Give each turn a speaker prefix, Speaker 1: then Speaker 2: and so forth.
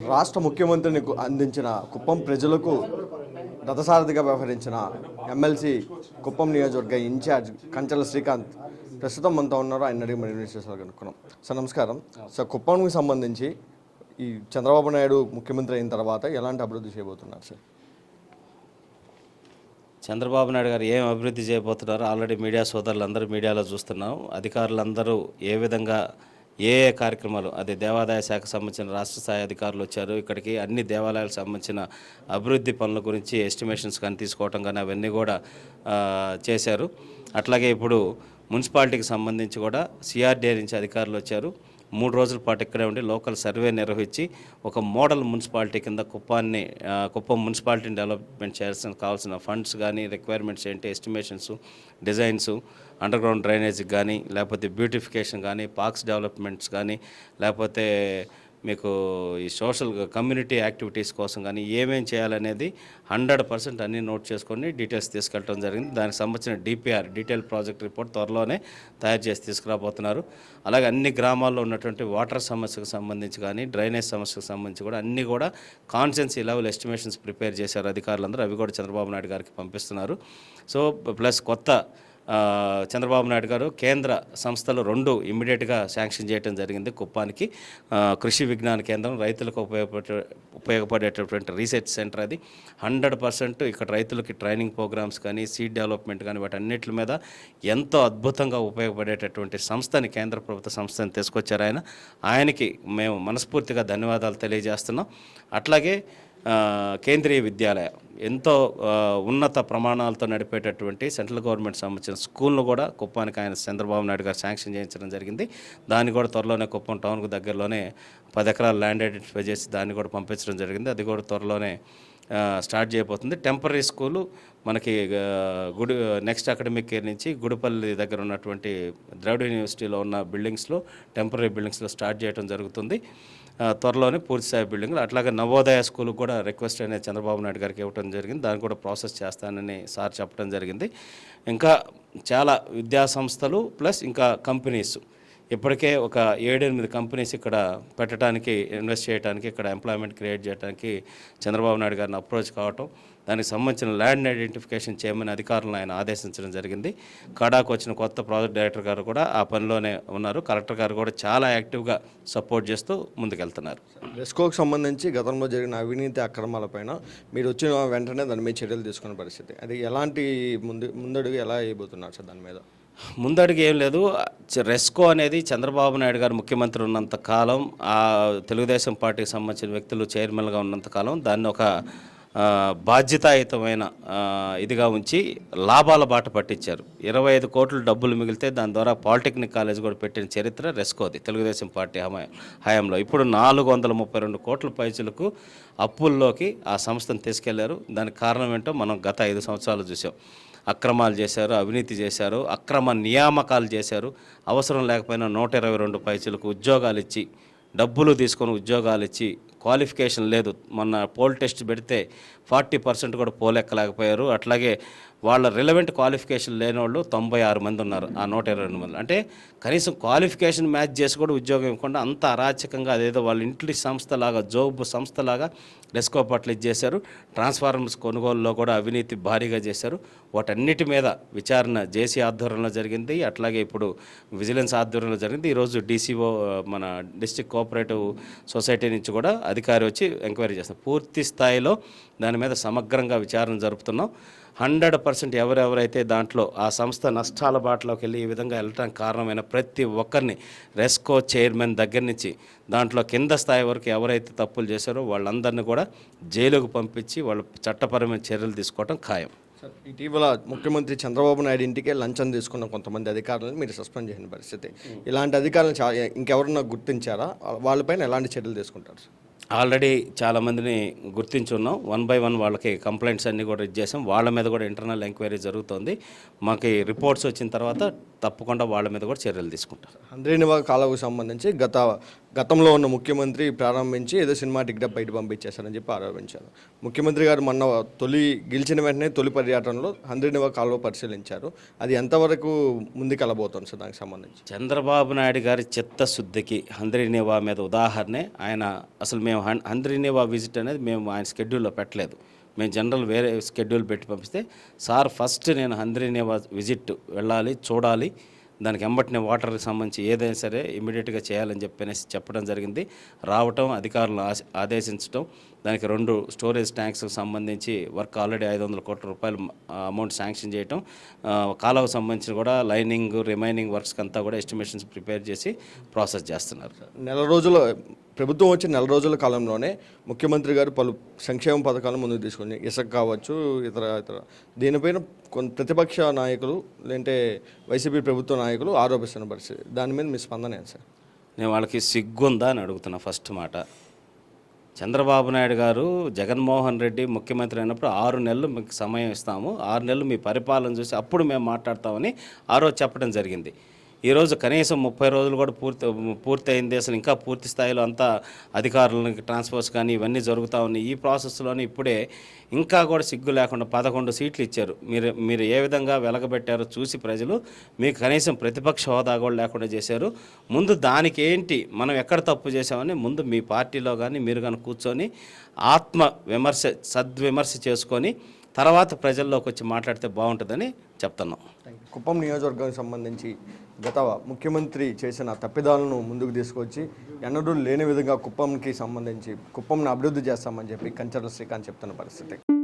Speaker 1: రాష్ట్ర ముఖ్యమంత్రిని అందించిన కుప్పం ప్రజలకు రథసారథిగా వ్యవహరించిన ఎమ్మెల్సీ కుప్పం నియోజకవర్గ ఇన్ఛార్జ్ కంచల శ్రీకాంత్ ప్రస్తుతం మనతో ఉన్నారు. ఆయన అడిగి మరి విశేషాలు కనుక్కున్నాం సార్ నమస్కారం. సార్ కుప్పంకి సంబంధించి ఈ చంద్రబాబు నాయుడు ముఖ్యమంత్రి అయిన తర్వాత ఎలాంటి అభివృద్ధి చేయబోతున్నారు సార్?
Speaker 2: చంద్రబాబు నాయుడు గారు ఏం అభివృద్ధి చేయబోతున్నారో? ఆల్రెడీ మీడియా సోదరులందరూ మీడియాలో చూస్తున్నాం. అధికారులందరూ ఏ విధంగా ఏ ఏ కార్యక్రమాలు అదే దేవాదాయ శాఖ సంబంధించిన రాష్ట్ర స్థాయి అధికారులు వచ్చారు ఇక్కడికి అన్ని దేవాలయాలకు సంబంధించిన అభివృద్ధి పనుల గురించి ఎస్టిమేషన్స్ కానీ తీసుకోవటం కానీ అవన్నీ కూడా చేశారు. అట్లాగే ఇప్పుడు మున్సిపాలిటీకి సంబంధించి కూడా సిఆర్డీఏ నుంచి అధికారులు వచ్చారు. మూడు రోజుల పాటు ఇక్కడే ఉండి లోకల్ సర్వే నిర్వహించి ఒక మోడల్ మున్సిపాలిటీ కింద కుప్పాన్ని కుప్పం మున్సిపాలిటీని డెవలప్మెంట్ చేయాల్సిన కావాల్సిన ఫండ్స్ కానీ రిక్వైర్మెంట్స్ ఏంటి estimations designs underground drainage కానీ లేకపోతే బ్యూటిఫికేషన్ కానీ పార్క్స్ డెవలప్మెంట్స్ కానీ లేకపోతే మీకు ఈ సోషల్ కమ్యూనిటీ యాక్టివిటీస్ కోసం కానీ ఏమేం చేయాలనేది హండ్రెడ్ పర్సెంట్ అన్నీ నోట్ చేసుకొని డీటెయిల్స్ తీసుకెళ్ళడం జరిగింది. దానికి సంబంధించిన డిపిఆర్ డీటెయిల్ ప్రాజెక్ట్ రిపోర్ట్ త్వరలోనే తయారు చేసి తీసుకురాబోతున్నారు. అలాగే అన్ని గ్రామాల్లో ఉన్నటువంటి వాటర్ సమస్యకు సంబంధించి కానీ డ్రైనేజ్ సమస్యకు సంబంధించి కూడా అన్నీ కూడా కాన్సెన్సీ లెవెల్ ఎస్టిమేషన్స్ ప్రిపేర్ చేశారు అధికారులందరూ. అవి కూడా చంద్రబాబు నాయుడు గారికి పంపిస్తున్నారు. సో ప్లస్ కొత్త చంద్రబాబు నాయుడు గారు కేంద్ర సంస్థలు రెండు ఇమ్మీడియట్గా శాంక్షన్ చేయడం జరిగింది. కుప్పానికి కృషి విజ్ఞాన కేంద్రం రైతులకు ఉపయోగపడే ఉపయోగపడేటటువంటి రీసెర్చ్ సెంటర్ అది. హండ్రెడ్ పర్సెంట్ ఇక్కడ రైతులకి ట్రైనింగ్ ప్రోగ్రామ్స్ కానీ సీడ్ డెవలప్మెంట్ కానీ వాటన్నిటి మీద ఎంతో అద్భుతంగా ఉపయోగపడేటటువంటి సంస్థని కేంద్ర ప్రభుత్వ సంస్థని తీసుకొచ్చారు ఆయన. ఆయనకి మేము మనస్ఫూర్తిగా ధన్యవాదాలు తెలియజేస్తున్నాం. అట్లాగే కేంద్రీయ విద్యాలయ. ఎంతో ఉన్నత ప్రమాణాలతో నడిపేటటువంటి సెంట్రల్ గవర్నమెంట్ సంబంధించిన స్కూల్ను కూడా కుప్పానికి ఆయన చంద్రబాబు నాయుడు గారు శాంక్షన్ చేయించడం జరిగింది. దాన్ని కూడా త్వరలోనే కుప్పం టౌన్కు దగ్గరలోనే పది ఎకరాల ల్యాండ్ ఐడెంటిఫై చేసి దాన్ని కూడా పంపించడం జరిగింది. అది కూడా త్వరలోనే స్టార్ట్ చేయబోతుంది. టెంపరీ స్కూలు మనకి గుడి నెక్స్ట్ అకాడమిక్ ఇయర్ నుంచి గుడిపల్లి దగ్గర ఉన్నటువంటి ద్రవిడ యూనివర్సిటీలో ఉన్న బిల్డింగ్స్లో టెంపరీ బిల్డింగ్స్లో స్టార్ట్ చేయడం జరుగుతుంది. ఆ, త్వరలోనే పూర్తిస్థాయి బిల్డింగ్లు. అట్లాగే నవోదయ స్కూల్ కూడా రిక్వెస్ట్ అనేది చంద్రబాబు నాయుడు గారికి ఇవ్వడం జరిగింది. దాన్ని కూడా ప్రాసెస్ చేస్తానని సార్ చెప్పడం జరిగింది. ఇంకా చాలా విద్యా సంస్థలు ప్లస్ ఇంకా కంపెనీస్. ఇప్పటికే ఒక ఏడెనిమిది కంపెనీస్ ఇక్కడ పెట్టడానికి ఇన్వెస్ట్ చేయడానికి ఇక్కడ ఎంప్లాయ్మెంట్ క్రియేట్ చేయడానికి చంద్రబాబు నాయుడు గారిని అప్రోచ్ కావటం దానికి సంబంధించిన ల్యాండ్ ఐడెంటిఫికేషన్ చేయమని అధికారులను ఆయన ఆదేశించడం జరిగింది. కడాకు వచ్చిన కొత్త ప్రాజెక్ట్ డైరెక్టర్ గారు కూడా ఆ పనిలోనే ఉన్నారు. కలెక్టర్ గారు కూడా చాలా యాక్టివ్గా సపోర్ట్ చేస్తూ ముందుకెళ్తున్నారు.
Speaker 1: రెస్కోకి సంబంధించి గతంలో జరిగిన అవినీతి అక్రమాలపైన మీరు వచ్చిన వెంటనే దాని మీద చర్యలు తీసుకునే పరిస్థితి. అది ఎలాంటి ముందు ముందడుగు ఎలా వేయబోతున్నారు సార్ దాని మీద?
Speaker 2: ముందడుగు ఏం లేదు. రెస్కో అనేది చంద్రబాబు నాయుడు గారు ముఖ్యమంత్రి ఉన్నంత కాలం ఆ తెలుగుదేశం పార్టీకి సంబంధించిన వ్యక్తులు చైర్మన్గా ఉన్నంత కాలం దాన్ని ఒక బాధ్యతాయుతమైన ఇదిగా ఉంచి లాభాల బాట పట్టించారు. ఇరవై ఐదు కోట్లు డబ్బులు మిగిలితే దాని ద్వారా పాలిటెక్నిక్ కాలేజ్ కూడా పెట్టిన చరిత్ర రెస్కోది తెలుగుదేశం పార్టీ హయా హయాంలో. ఇప్పుడు నాలుగు వందల ముప్పై రెండు కోట్ల పైసలకు అప్పుల్లోకి ఆ సంస్థను తీసుకెళ్ళారు. దానికి కారణం ఏంటో మనం గత ఐదు సంవత్సరాలు చూసాం అక్రమాలు చేశారు అవినీతి చేశారు అక్రమ నియామకాలు చేశారు. అవసరం లేకపోయినా నూట ఇరవై రెండు పైసలకు ఉద్యోగాలు ఇచ్చి డబ్బులు తీసుకొని ఉద్యోగాలు ఇచ్చి క్వాలిఫికేషన్ లేదు. మొన్న పోల్ టెస్ట్ పెడితే ఫార్టీ పర్సెంట్ కూడా పోలెక్కలేకపోయారు. అట్లాగే వాళ్ళ రిలవెంట్ క్వాలిఫికేషన్ లేని వాళ్ళు తొంభై ఆరు మంది ఉన్నారు. ఆ నూట ఇరవై రెండు మంది. అంటే కనీసం క్వాలిఫికేషన్ మ్యాచ్ చేసి కూడా ఉద్యోగం ఇవ్వకుండా అంత అరాచకంగా అదేదో వాళ్ళ ఇంటి సంస్థలాగా జోబ్ సంస్థలాగా డెస్కో పట్ల ఇది చేశారు. ట్రాన్స్ఫార్మర్స్ కొనుగోలులో కూడా అవినీతి భారీగా చేశారు. వాటన్నిటి మీద విచారణ జేసీ ఆధ్వర్యంలో జరిగింది. అట్లాగే ఇప్పుడు విజిలెన్స్ ఆధ్వర్యంలో జరిగింది. ఈరోజు డీసీఓ మన డిస్ట్రిక్ట్ కోఆపరేటివ్ సొసైటీ నుంచి కూడా అధికారి వచ్చి ఎంక్వైరీ చేస్తారు పూర్తి స్థాయిలో దాని మీద సమగ్రంగా విచారణ జరుపుతున్నాం. హండ్రెడ్ పర్సెంట్ ఎవరెవరైతే దాంట్లో ఆ సంస్థ నష్టాల బాటలోకి వెళ్ళి ఈ విధంగా వెళ్ళడానికి కారణమైన ప్రతి ఒక్కరిని రెస్కో చైర్మన్ దగ్గర నుంచి దాంట్లో కింద స్థాయి వరకు ఎవరైతే తప్పులు చేశారో వాళ్ళందరినీ కూడా జైలుకు పంపించి వాళ్ళ చట్టపరమైన చర్యలు తీసుకోవడం ఖాయం.
Speaker 1: సార్ ఇటీవల ముఖ్యమంత్రి చంద్రబాబు నాయుడు ఇంటికే లంచం తీసుకున్న కొంతమంది అధికారులను మీరు సస్పెండ్ చేసిన పరిస్థితి. ఇలాంటి అధికారులను ఇంకెవరన్నా గుర్తించారా? వాళ్ళపైన ఎలాంటి చర్యలు తీసుకుంటారు సార్?
Speaker 2: ఆల్రెడీ చాలామందిని గుర్తించున్నాం. వన్ బై వన్ వాళ్ళకి కంప్లైంట్స్ అన్నీ కూడా ఇచ్చేసాం వాళ్ళ మీద కూడా ఇంటర్నల్ ఎంక్వైరీ జరుగుతుంది. మాకు రిపోర్ట్స్ వచ్చిన తర్వాత తప్పకుండా వాళ్ళ మీద కూడా చర్యలు తీసుకుంటారు
Speaker 1: హంద్రీనివా కాలువకు సంబంధించి గత గతంలో ఉన్న ముఖ్యమంత్రి ప్రారంభించి ఏదో సినిమా టికెట్ బయట పంపించేశారని చెప్పి ఆరోపించారు. ముఖ్యమంత్రి గారు మొన్న తొలి గెలిచిన వెంటనే తొలి పర్యటనలో హంద్రీనివా కాలువ పరిశీలించారు. అది ఎంతవరకు ముందుకెళ్ళబోతుంది సార్ దానికి సంబంధించి?
Speaker 2: చంద్రబాబు నాయుడు గారి చిత్తశుద్ధికి హంద్రీనేవా మీద ఉదాహరణే. ఆయన అసలు మేము హం విజిట్ అనేది మేము ఆయన స్కెడ్యూల్లో పెట్టలేదు. మేము జనరల్ వేరే స్కెడ్యూల్ పెట్టి పంపిస్తే సార్ ఫస్ట్ నేను హంద్రీనేవా విజిట్ వెళ్ళాలి చూడాలి. దానికి ఎంబటినే వాటర్కి సంబంధించి ఏదైనా సరే ఇమీడియట్గా చేయాలని చెప్పనేసి చెప్పడం జరిగింది. రావటం అధికారులను ఆదేశించడం దానికి రెండు స్టోరేజ్ ట్యాంక్స్కి సంబంధించి వర్క్ ఆల్రెడీ ఐదు వందల కోట్ల రూపాయలు అమౌంట్ శాంక్షన్ చేయటం. కాలువకు సంబంధించి కూడా లైనింగ్ రిమైనింగ్ వర్క్స్కి అంతా కూడా ఎస్టిమేషన్స్ ప్రిపేర్ చేసి ప్రాసెస్ చేస్తున్నారు.
Speaker 1: నెల రోజుల్లో ప్రభుత్వం వచ్చిన నెల రోజుల కాలంలోనే ముఖ్యమంత్రి గారు పలు సంక్షేమ పథకాలను ముందుకు తీసుకుని ఇసుక కావచ్చు ఇతర ఇతర. దీనిపైన కొంత ప్రతిపక్ష నాయకులు లేదంటే వైసీపీ ప్రభుత్వ నాయకులు ఆరోపిస్తున్న పరిస్థితి. దాని మీద మీ స్పందన ఏంటి సార్?
Speaker 2: నేను వాళ్ళకి సిగ్గుందా అని అడుగుతున్నా ఫస్ట్ మాట. చంద్రబాబు నాయుడు గారు జగన్మోహన్ రెడ్డి ముఖ్యమంత్రి అయినప్పుడు ఆరు నెలలు మీకు సమయం ఇస్తాము. ఆరు నెలలు మీ పరిపాలన చూసి అప్పుడు మేము మాట్లాడతామని ఆ రోజు చెప్పడం జరిగింది. ఈరోజు కనీసం ముప్పై రోజులు కూడా పూర్తి పూర్తి అయింది అసలు ఇంకా పూర్తి స్థాయిలో అంతా అధికారులకి ట్రాన్స్ఫర్స్ కానీ ఇవన్నీ జరుగుతూ ఉన్నాయి. ఈ ప్రాసెస్లోనే ఇప్పుడే ఇంకా కూడా సిగ్గు లేకుండా పదకొండు సీట్లు ఇచ్చారు. మీరు మీరు ఏ విధంగా వెలగబెట్టారో చూసి ప్రజలు మీకు కనీసం ప్రతిపక్ష హోదా కూడా లేకుండా చేశారు. ముందు దానికి ఏంటి మనం ఎక్కడ తప్పు చేసామని ముందు మీ పార్టీలో కానీ మీరు కానీ కూర్చొని ఆత్మ విమర్శ సద్విమర్శ చేసుకొని తర్వాత ప్రజల్లోకి వచ్చి మాట్లాడితే బాగుంటుందని చెప్తున్నాం.
Speaker 1: కుప్పం నియోజకవర్గానికి సంబంధించి గత ముఖ్యమంత్రి చేసిన తప్పిదాలను ముందుకు తీసుకొచ్చి ఎన్నడూ లేని విధంగా కుప్పంకి సంబంధించి కుప్పంను అభివృద్ధి చేస్తామని చెప్పి కంచర్ల శ్రీకాంత్ చెప్తున్న పరిస్థితి.